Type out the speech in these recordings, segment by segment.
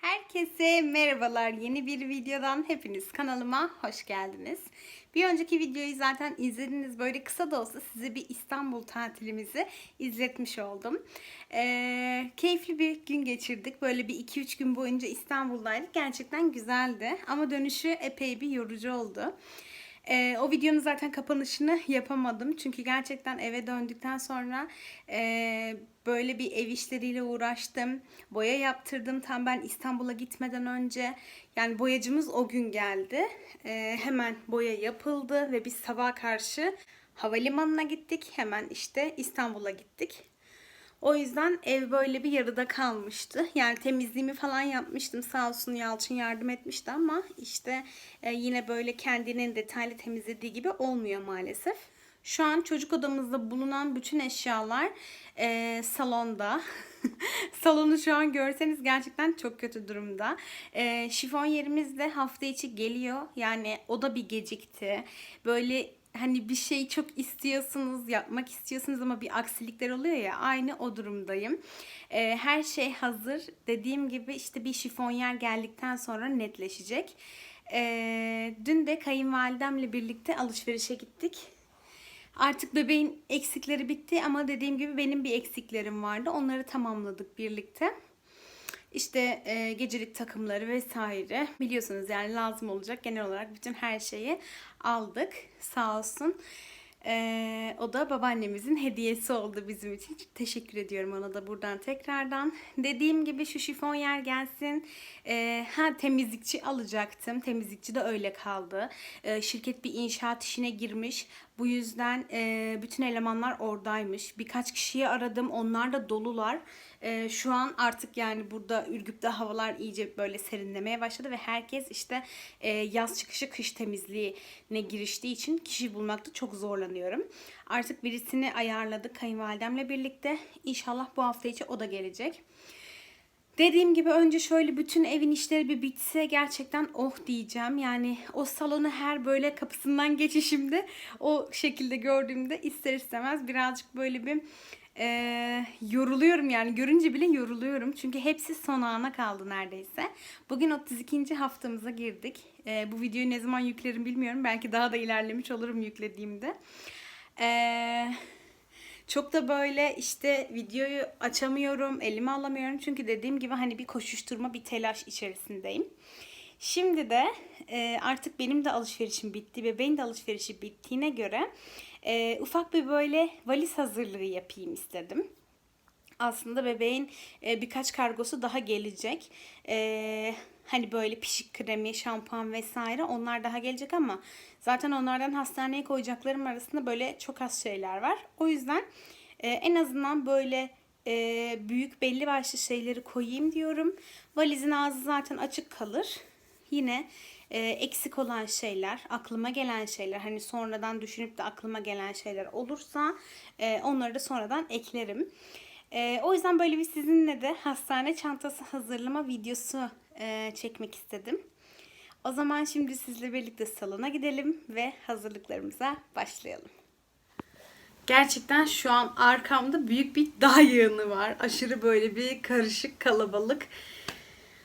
Herkese merhabalar. Yeni bir videodan hepiniz kanalıma hoş geldiniz. Bir önceki videoyu zaten izlediniz. Böyle kısa da olsa size bir İstanbul tatilimizi izletmiş oldum. Ee, keyifli bir gün geçirdik. Böyle bir 2-3 gün boyunca İstanbul'daydık. Gerçekten güzeldi. Ama dönüşü epey bir yorucu oldu. Ee, o videonun zaten kapanışını yapamadım. Çünkü gerçekten eve döndükten sonra e, böyle bir ev işleriyle uğraştım. Boya yaptırdım tam ben İstanbul'a gitmeden önce. Yani boyacımız o gün geldi. Ee, hemen boya yapıldı ve biz sabah karşı havalimanına gittik. Hemen işte İstanbul'a gittik. O yüzden ev böyle bir yarıda kalmıştı. Yani temizliğimi falan yapmıştım. Sağ olsun Yalçın yardım etmişti ama işte e, yine böyle kendinin detaylı temizlediği gibi olmuyor maalesef. Şu an çocuk odamızda bulunan bütün eşyalar e, salonda. Salonu şu an görseniz gerçekten çok kötü durumda. E, şifon yerimiz de hafta içi geliyor. Yani o da bir gecikti. Böyle hani bir şey çok istiyorsunuz, yapmak istiyorsunuz ama bir aksilikler oluyor ya aynı o durumdayım. Ee, her şey hazır. Dediğim gibi işte bir şifonyer geldikten sonra netleşecek. Ee, dün de kayınvalidemle birlikte alışverişe gittik. Artık bebeğin eksikleri bitti ama dediğim gibi benim bir eksiklerim vardı. Onları tamamladık birlikte. İşte e, gecelik takımları vesaire biliyorsunuz yani lazım olacak genel olarak bütün her şeyi aldık sağ olsun. E, o da babaannemizin hediyesi oldu bizim için. Teşekkür ediyorum ona da buradan tekrardan. Dediğim gibi şu şifon yer gelsin. E, ha temizlikçi alacaktım. Temizlikçi de öyle kaldı. E, şirket bir inşaat işine girmiş. Bu yüzden e, bütün elemanlar oradaymış. Birkaç kişiyi aradım. Onlar da dolular. E, şu an artık yani burada Ürgüp'te havalar iyice böyle serinlemeye başladı ve herkes işte e, yaz çıkışı kış temizliğine giriştiği için kişi bulmakta çok zorlanıyorum. Artık birisini ayarladık kayınvalidemle birlikte. İnşallah bu hafta içi o da gelecek. Dediğim gibi önce şöyle bütün evin işleri bir bitse gerçekten oh diyeceğim. Yani o salonu her böyle kapısından geçişimde o şekilde gördüğümde ister istemez birazcık böyle bir e, yoruluyorum yani görünce bile yoruluyorum. Çünkü hepsi son ana kaldı neredeyse. Bugün 32. haftamıza girdik. E, bu videoyu ne zaman yüklerim bilmiyorum. Belki daha da ilerlemiş olurum yüklediğimde. Eee... Çok da böyle işte videoyu açamıyorum, elime alamıyorum. Çünkü dediğim gibi hani bir koşuşturma, bir telaş içerisindeyim. Şimdi de e, artık benim de alışverişim bitti ve benim de alışverişi bittiğine göre e, ufak bir böyle valiz hazırlığı yapayım istedim aslında bebeğin e, birkaç kargosu daha gelecek. Hani böyle pişik kremi, şampuan vesaire onlar daha gelecek ama zaten onlardan hastaneye koyacaklarım arasında böyle çok az şeyler var. O yüzden e, en azından böyle e, büyük belli başlı şeyleri koyayım diyorum. Valizin ağzı zaten açık kalır. Yine e, eksik olan şeyler, aklıma gelen şeyler, hani sonradan düşünüp de aklıma gelen şeyler olursa e, onları da sonradan eklerim. E, o yüzden böyle bir sizinle de hastane çantası hazırlama videosu e, çekmek istedim. O zaman şimdi sizle birlikte salona gidelim ve hazırlıklarımıza başlayalım. Gerçekten şu an arkamda büyük bir dağ yığını var. Aşırı böyle bir karışık kalabalık.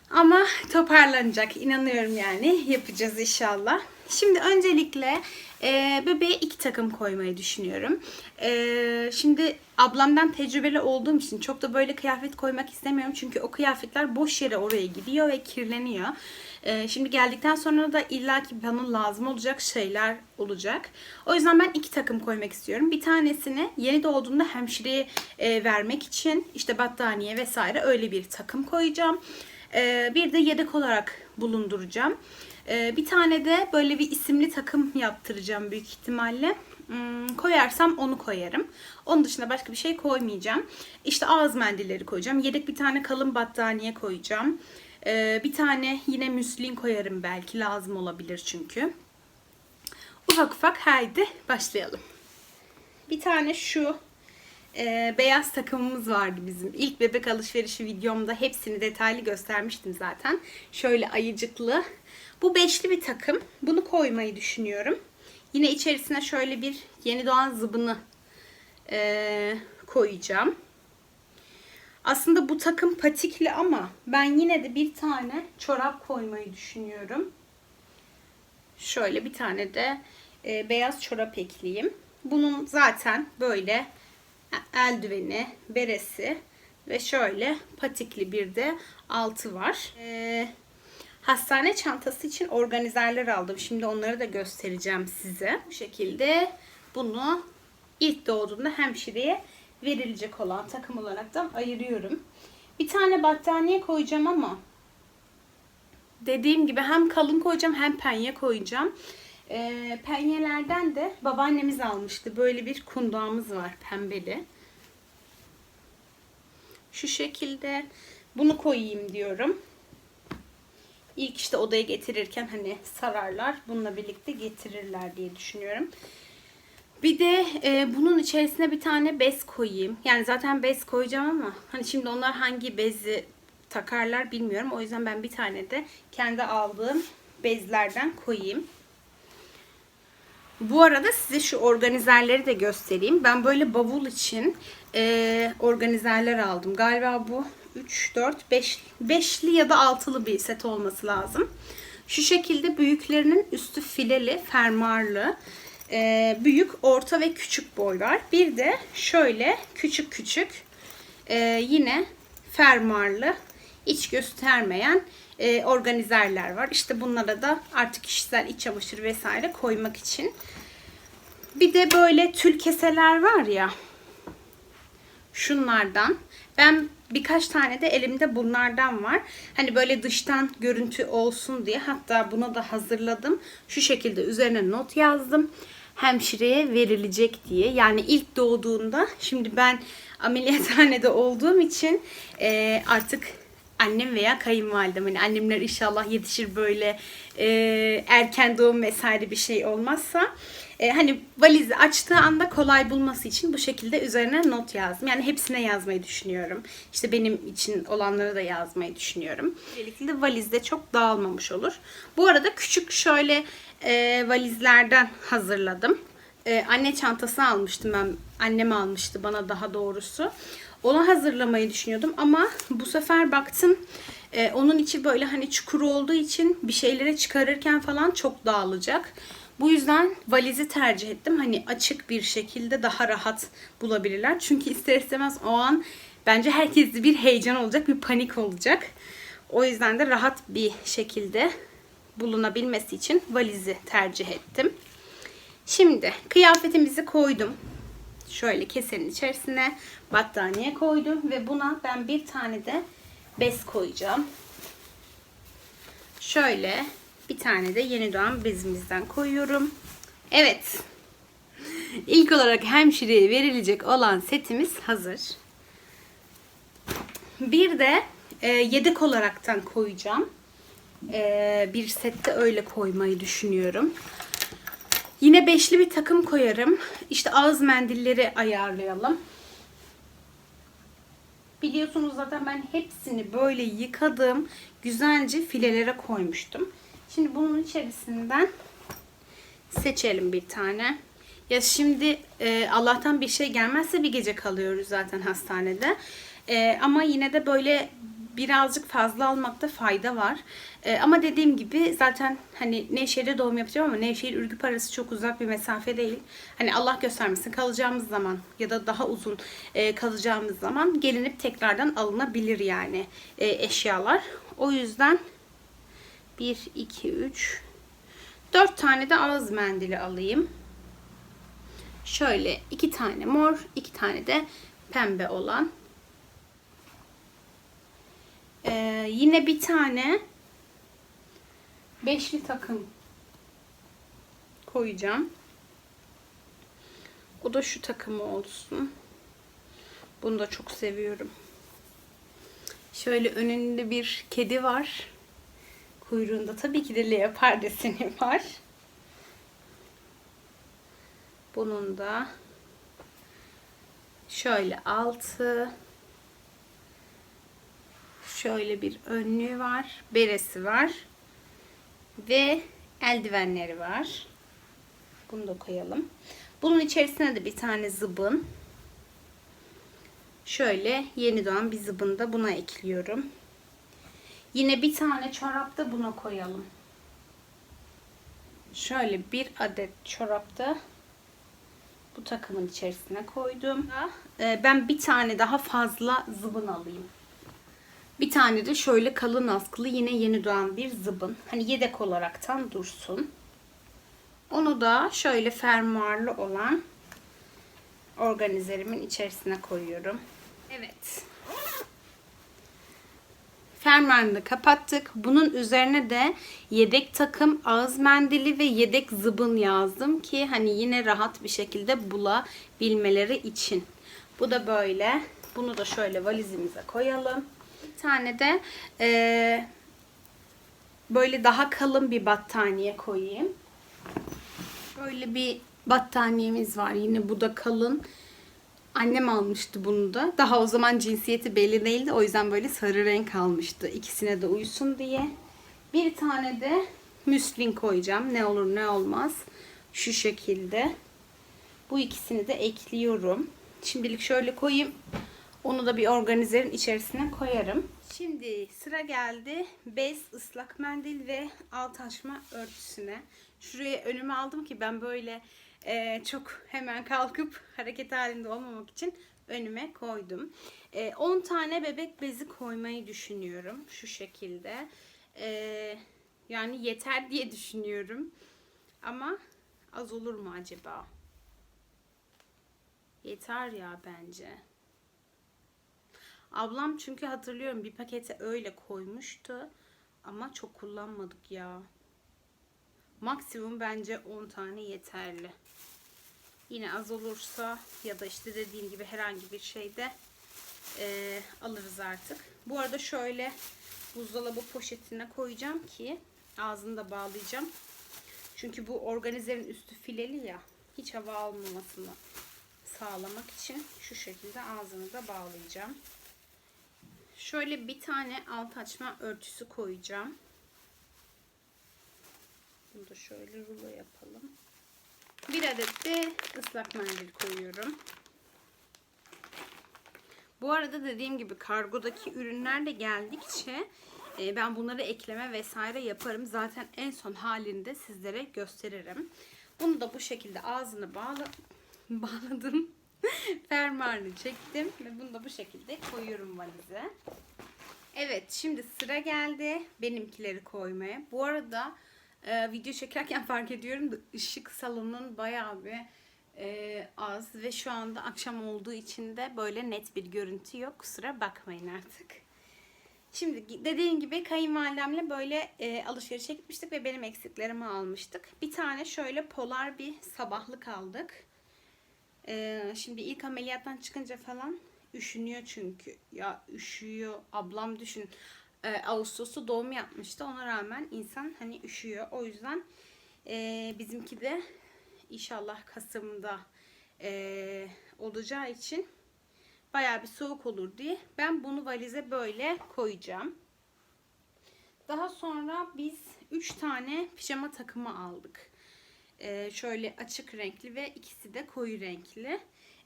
Ama toparlanacak. inanıyorum yani. Yapacağız inşallah. Şimdi öncelikle e, bebeğe iki takım koymayı düşünüyorum. E, şimdi ablamdan tecrübeli olduğum için çok da böyle kıyafet koymak istemiyorum. Çünkü o kıyafetler boş yere oraya gidiyor ve kirleniyor. E, şimdi geldikten sonra da illaki bana lazım olacak şeyler olacak. O yüzden ben iki takım koymak istiyorum. Bir tanesini yeni doğduğunda hemşireye e, vermek için işte battaniye vesaire öyle bir takım koyacağım. E, bir de yedek olarak bulunduracağım. Ee, bir tane de böyle bir isimli takım yaptıracağım büyük ihtimalle. Hmm, koyarsam onu koyarım. Onun dışında başka bir şey koymayacağım. İşte ağız mendilleri koyacağım. Yedek bir tane kalın battaniye koyacağım. Ee, bir tane yine müslin koyarım belki lazım olabilir çünkü. Ufak ufak haydi başlayalım. Bir tane şu e, beyaz takımımız vardı bizim. İlk bebek alışverişi videomda hepsini detaylı göstermiştim zaten. Şöyle ayıcıklı bu beşli bir takım. Bunu koymayı düşünüyorum. Yine içerisine şöyle bir yeni doğan zıbını e, koyacağım. Aslında bu takım patikli ama ben yine de bir tane çorap koymayı düşünüyorum. Şöyle bir tane de e, beyaz çorap ekleyeyim. Bunun zaten böyle eldiveni, beresi ve şöyle patikli bir de altı var. E, hastane çantası için organizerler aldım. Şimdi onları da göstereceğim size. Bu şekilde bunu ilk doğduğunda hemşireye verilecek olan takım olaraktan ayırıyorum. Bir tane battaniye koyacağım ama dediğim gibi hem kalın koyacağım hem penye koyacağım. E, penyelerden de babaannemiz almıştı. Böyle bir kundağımız var pembeli. Şu şekilde bunu koyayım diyorum. İlk işte odaya getirirken hani sararlar. Bununla birlikte getirirler diye düşünüyorum. Bir de e, bunun içerisine bir tane bez koyayım. Yani zaten bez koyacağım ama hani şimdi onlar hangi bezi takarlar bilmiyorum. O yüzden ben bir tane de kendi aldığım bezlerden koyayım. Bu arada size şu organizerleri de göstereyim. Ben böyle bavul için e, organizerler aldım. Galiba bu 3, 4, 5, 5'li ya da 6'lı bir set olması lazım. Şu şekilde büyüklerinin üstü fileli, fermuarlı. E, büyük, orta ve küçük boy var. Bir de şöyle küçük küçük e, yine fermuarlı, iç göstermeyen e, organizerler var. İşte bunlara da artık kişisel iç çamaşır vesaire koymak için. Bir de böyle tül keseler var ya. Şunlardan. Ben birkaç tane de elimde bunlardan var. Hani böyle dıştan görüntü olsun diye hatta bunu da hazırladım. Şu şekilde üzerine not yazdım. Hemşireye verilecek diye. Yani ilk doğduğunda şimdi ben ameliyathanede olduğum için e, artık annem veya kayınvalidem. Hani annemler inşallah yetişir böyle e, erken doğum vesaire bir şey olmazsa. E, hani valizi açtığı anda kolay bulması için bu şekilde üzerine not yazdım. Yani hepsine yazmayı düşünüyorum. İşte benim için olanları da yazmayı düşünüyorum. Böylelikle de valizde çok dağılmamış olur. Bu arada küçük şöyle e, valizlerden hazırladım. E, anne çantası almıştım ben. Annem almıştı bana daha doğrusu. Onu hazırlamayı düşünüyordum ama bu sefer baktım e, onun içi böyle hani çukur olduğu için bir şeylere çıkarırken falan çok dağılacak. Bu yüzden valizi tercih ettim. Hani açık bir şekilde daha rahat bulabilirler. Çünkü ister istemez o an bence herkeste bir heyecan olacak, bir panik olacak. O yüzden de rahat bir şekilde bulunabilmesi için valizi tercih ettim. Şimdi kıyafetimizi koydum. Şöyle kesenin içerisine battaniye koydum ve buna ben bir tane de bez koyacağım. Şöyle bir tane de yeni doğan bezimizden koyuyorum. Evet. İlk olarak hemşireye verilecek olan setimiz hazır. Bir de e, yedek olaraktan koyacağım. E, bir sette öyle koymayı düşünüyorum. Yine beşli bir takım koyarım. İşte ağız mendilleri ayarlayalım. Biliyorsunuz zaten ben hepsini böyle yıkadım. Güzelce filelere koymuştum. Şimdi bunun içerisinden seçelim bir tane. Ya şimdi e, Allah'tan bir şey gelmezse bir gece kalıyoruz zaten hastanede. E, ama yine de böyle birazcık fazla almakta fayda var. E, ama dediğim gibi zaten hani Nevşehir'de doğum yapacağım ama Nevşehir Ürgüp arası çok uzak bir mesafe değil. Hani Allah göstermesin kalacağımız zaman ya da daha uzun e, kalacağımız zaman gelinip tekrardan alınabilir yani e, eşyalar. O yüzden 1, 2, 3, 4 tane de ağız mendili alayım. Şöyle iki tane mor, iki tane de pembe olan. Ee, yine bir tane beşli takım koyacağım. O da şu takımı olsun. Bunu da çok seviyorum. Şöyle önünde bir kedi var. Kuyruğunda tabii ki de leopar deseni var. Bunun da şöyle altı şöyle bir önlüğü var. Beresi var. Ve eldivenleri var. Bunu da koyalım. Bunun içerisine de bir tane zıbın. Şöyle yeni doğan bir zıbını da buna ekliyorum. Yine bir tane çorap da buna koyalım. Şöyle bir adet çorap da bu takımın içerisine koydum. Ee, Ben bir tane daha fazla zıbın alayım. Bir tane de şöyle kalın askılı yine yeni doğan bir zıbın. Hani yedek olaraktan dursun. Onu da şöyle fermuarlı olan organizerimin içerisine koyuyorum. Evet. Fermuarını kapattık. Bunun üzerine de yedek takım ağız mendili ve yedek zıbın yazdım ki hani yine rahat bir şekilde bulabilmeleri için. Bu da böyle. Bunu da şöyle valizimize koyalım. Bir tane de eee, böyle daha kalın bir battaniye koyayım. Böyle bir battaniyemiz var. Yine bu da kalın. Annem almıştı bunu da. Daha o zaman cinsiyeti belli değildi. O yüzden böyle sarı renk almıştı. İkisine de uysun diye. Bir tane de müslin koyacağım. Ne olur ne olmaz. Şu şekilde. Bu ikisini de ekliyorum. Şimdilik şöyle koyayım. Onu da bir organizerin içerisine koyarım. Şimdi sıra geldi bez, ıslak mendil ve alt açma örtüsüne. Şuraya önüme aldım ki ben böyle e, çok hemen kalkıp hareket halinde olmamak için önüme koydum. E, 10 tane bebek bezi koymayı düşünüyorum şu şekilde. E, yani yeter diye düşünüyorum. Ama az olur mu acaba? Yeter ya bence. Ablam çünkü hatırlıyorum bir pakete öyle koymuştu. Ama çok kullanmadık ya. Maksimum bence 10 tane yeterli. Yine az olursa ya da işte dediğim gibi herhangi bir şeyde e, alırız artık. Bu arada şöyle buzdolabı poşetine koyacağım ki ağzını da bağlayacağım. Çünkü bu organizerin üstü fileli ya. Hiç hava almamasını sağlamak için şu şekilde ağzını da bağlayacağım. Şöyle bir tane alt açma örtüsü koyacağım. Bunu da şöyle rulo yapalım. Bir adet de ıslak mendil koyuyorum. Bu arada dediğim gibi kargodaki ürünler de geldikçe e, ben bunları ekleme vesaire yaparım. Zaten en son halinde sizlere gösteririm. Bunu da bu şekilde ağzını bağla bağladım. Fermuarını çektim ve bunu da bu şekilde koyuyorum valize. Evet şimdi sıra geldi benimkileri koymaya. Bu arada e, video çekerken fark ediyorum da ışık salonun bayağı bir e, az ve şu anda akşam olduğu için de böyle net bir görüntü yok. Kusura bakmayın artık. Şimdi dediğim gibi kayınvalidemle böyle e, alışverişe gitmiştik ve benim eksiklerimi almıştık. Bir tane şöyle polar bir sabahlık aldık. E, şimdi ilk ameliyattan çıkınca falan üşünüyor çünkü. Ya üşüyor. Ablam düşün. E, Ağustos'ta doğum yapmıştı. Ona rağmen insan hani üşüyor. O yüzden e, bizimki de inşallah Kasım'da e, olacağı için bayağı bir soğuk olur diye ben bunu valize böyle koyacağım. Daha sonra biz 3 tane pijama takımı aldık. Ee, şöyle açık renkli ve ikisi de koyu renkli.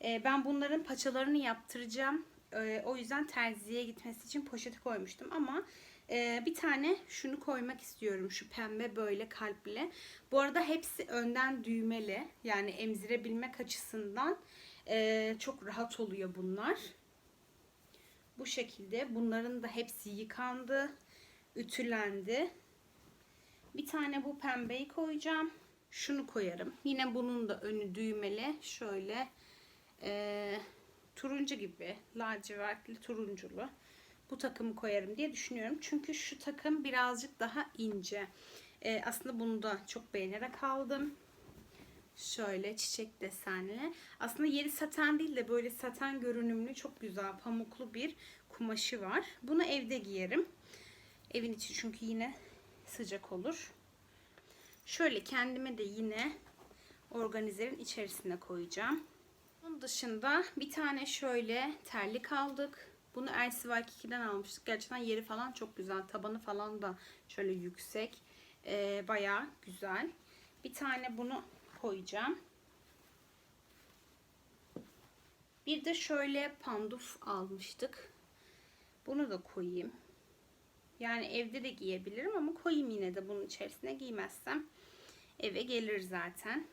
Ee, ben bunların paçalarını yaptıracağım. Ee, o yüzden terziye gitmesi için poşete koymuştum ama e, bir tane şunu koymak istiyorum. Şu pembe böyle kalpli. Bu arada hepsi önden düğmeli. Yani emzirebilmek açısından e, çok rahat oluyor bunlar. Bu şekilde. Bunların da hepsi yıkandı. Ütülendi. Bir tane bu pembeyi koyacağım. Şunu koyarım. Yine bunun da önü düğmeli. Şöyle e, turuncu gibi. Lacivertli turunculu. Bu takımı koyarım diye düşünüyorum. Çünkü şu takım birazcık daha ince. E, aslında bunu da çok beğenerek aldım. Şöyle çiçek desenli. Aslında yeri saten değil de böyle saten görünümlü çok güzel pamuklu bir kumaşı var. Bunu evde giyerim. Evin içi çünkü yine sıcak olur. Şöyle kendime de yine organizerin içerisine koyacağım. Bunun dışında bir tane şöyle terlik aldık. Bunu LCY2'den almıştık. Gerçekten yeri falan çok güzel. Tabanı falan da şöyle yüksek. Ee, Baya güzel. Bir tane bunu koyacağım. Bir de şöyle panduf almıştık. Bunu da koyayım. Yani evde de giyebilirim ama koyayım yine de bunun içerisine giymezsem eve gelir zaten.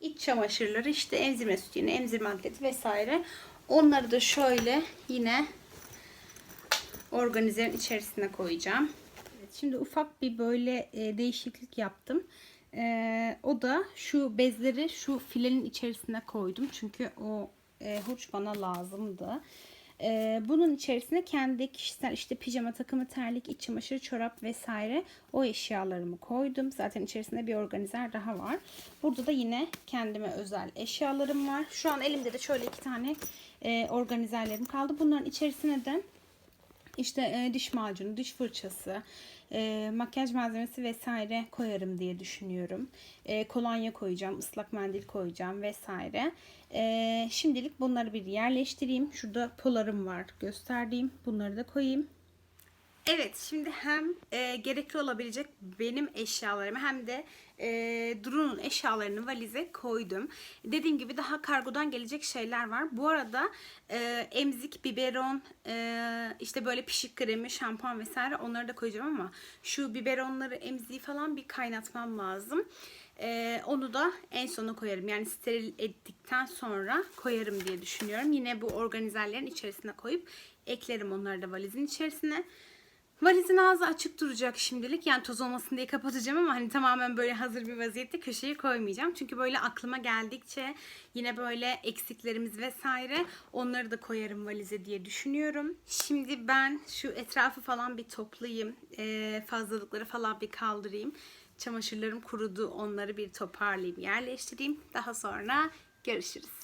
İç çamaşırları işte emzirme sütyeni, emzirme atleti vesaire. Onları da şöyle yine organizerin içerisine koyacağım. Evet, şimdi ufak bir böyle e, değişiklik yaptım. E, o da şu bezleri şu filenin içerisine koydum. Çünkü o e, hurç bana lazımdı. E, bunun içerisine kendi kişisel işte pijama takımı, terlik, iç çamaşırı, çorap vesaire o eşyalarımı koydum. Zaten içerisinde bir organizer daha var. Burada da yine kendime özel eşyalarım var. Şu an elimde de şöyle iki tane e, organizerlerim kaldı. Bunların içerisine de işte e, diş macunu, diş fırçası, e, makyaj malzemesi vesaire koyarım diye düşünüyorum. E, kolonya koyacağım, ıslak mendil koyacağım vesaire. E, şimdilik bunları bir yerleştireyim. Şurada polarım var gösterdiğim. Bunları da koyayım. Evet şimdi hem e, gerekli olabilecek benim eşyalarımı hem de e, Duru'nun eşyalarını valize koydum. Dediğim gibi daha kargodan gelecek şeyler var. Bu arada e, emzik, biberon, e, işte böyle pişik kremi, şampuan vesaire onları da koyacağım ama şu biberonları, emziği falan bir kaynatmam lazım. E, onu da en sona koyarım. Yani steril ettikten sonra koyarım diye düşünüyorum. Yine bu organizerlerin içerisine koyup eklerim onları da valizin içerisine. Valizin ağzı açık duracak şimdilik. Yani toz olmasın diye kapatacağım ama hani tamamen böyle hazır bir vaziyette köşeye koymayacağım. Çünkü böyle aklıma geldikçe yine böyle eksiklerimiz vesaire onları da koyarım valize diye düşünüyorum. Şimdi ben şu etrafı falan bir toplayayım. Ee, fazlalıkları falan bir kaldırayım. Çamaşırlarım kurudu. Onları bir toparlayayım, yerleştireyim. Daha sonra görüşürüz.